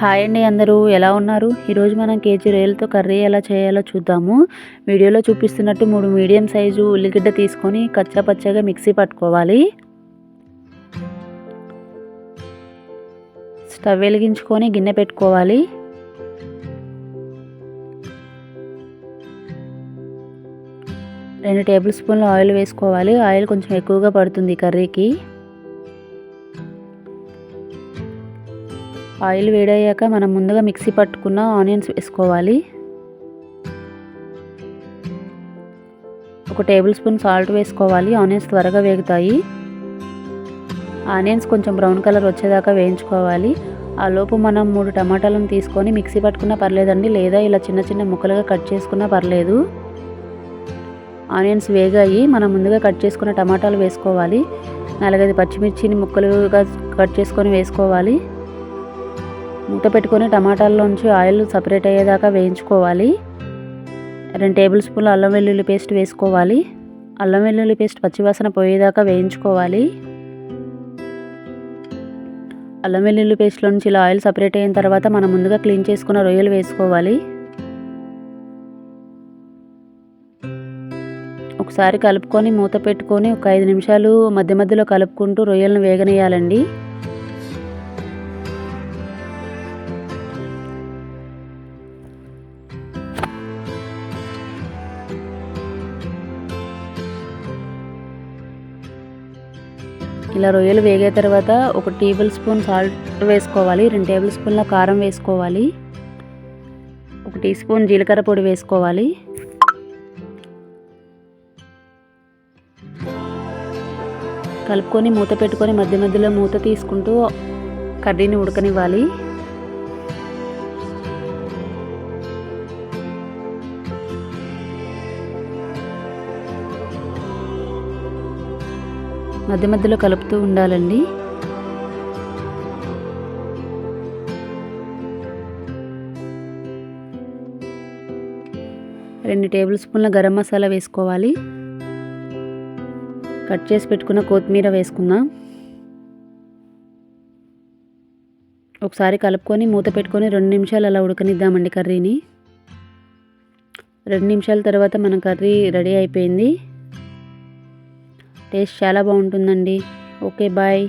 Hi అండి అందరూ ఎలా ఉన్నారు? ఈరోజు మనం కేజీ రొయ్యలతో కర్రీ ఎలా చేయాలో చూద్దాము. వీడియోలో చూపిస్తున్నట్టు మూడు మీడియం సైజు ఉల్లిగడ్డ తీసుకొని కచ్చా పచ్చగా మిక్సీ పట్టుకోవాలి. స్టవ్ వెలిగించుకొని గిన్నె పెట్టుకోవాలి. రెండు టేబుల్ స్పూన్లు ఆయిల్ వేసుకోవాలి. ఆయిల్ కొంచెం ఎక్కువగా పడుతుంది కర్రీకి. ఆయిల్ వేడయ్యాక మనం ముందుగా మిక్సీ పట్టుకున్న ఆనియన్స్ వేసుకోవాలి. ఒక టేబుల్ స్పూన్ సాల్ట్ వేసుకోవాలి. ఆనియన్స్ త్వరగా వేగుతాయి. ఆనియన్స్ కొంచెం బ్రౌన్ కలర్ వచ్చేదాకా వేయించుకోవాలి. ఆ లోపు మనం మూడు టమాటాలను తీసుకొని మిక్సీ పట్టుకున్నా పర్లేదండి. లేదా ఇలా చిన్న చిన్న ముక్కలుగా కట్ చేసుకున్నా పర్లేదు. ఆనియన్స్ వేగాయి. మనం ముందుగా కట్ చేసుకున్న టమాటాలు వేసుకోవాలి. నాలుగైదు పచ్చిమిర్చిని ముక్కలుగా కట్ చేసుకొని వేసుకోవాలి. మూత పెట్టుకొని టమాటాల్లోంచి ఆయిల్ సపరేట్ అయ్యేదాకా వేయించుకోవాలి. రెండు టేబుల్ స్పూన్లు అల్లం వెల్లుల్లి పేస్ట్ వేసుకోవాలి. అల్లం వెల్లుల్లి పేస్ట్ పచ్చివాసన పోయేదాకా వేయించుకోవాలి. అల్లం వెల్లుల్లి పేస్ట్లో నుంచి ఇలా ఆయిల్ సపరేట్ అయిన తర్వాత మనం ముందుగా క్లీన్ చేసుకున్న రొయ్యలు వేసుకోవాలి. ఒకసారి కలుపుకొని మూత పెట్టుకొని ఒక ఐదు నిమిషాలు మధ్య మధ్యలో కలుపుకుంటూ రొయ్యలను వేగనేయాలండి ఇలా రొయ్యలు వేగే తర్వాత ఒక టేబుల్ స్పూన్ సాల్ట్ వేసుకోవాలి రెండు టేబుల్ స్పూన్ల కారం వేసుకోవాలి ఒక టీ స్పూన్ జీలకర్ర పొడి వేసుకోవాలి. కలుపుకొని మూత పెట్టుకొని మధ్య మధ్యలో మూత తీసుకుంటూ కర్రీని ఉడకనివ్వాలి. మధ్య మధ్యలో కలుపుతూ ఉండాలండి. రెండు టేబుల్ స్పూన్ల గరం మసాలా వేసుకోవాలి. కట్ చేసి పెట్టుకున్న కొత్తిమీర వేసుకుందాం. ఒకసారి కలుపుకొని మూత పెట్టుకొని రెండు నిమిషాలు అలా ఉడకనిద్దామండి కర్రీని. రెండు నిమిషాల తర్వాత మన కర్రీ రెడీ అయిపోయింది. టేస్ట్ చాలా బాగుంటుందండి. Okay bye.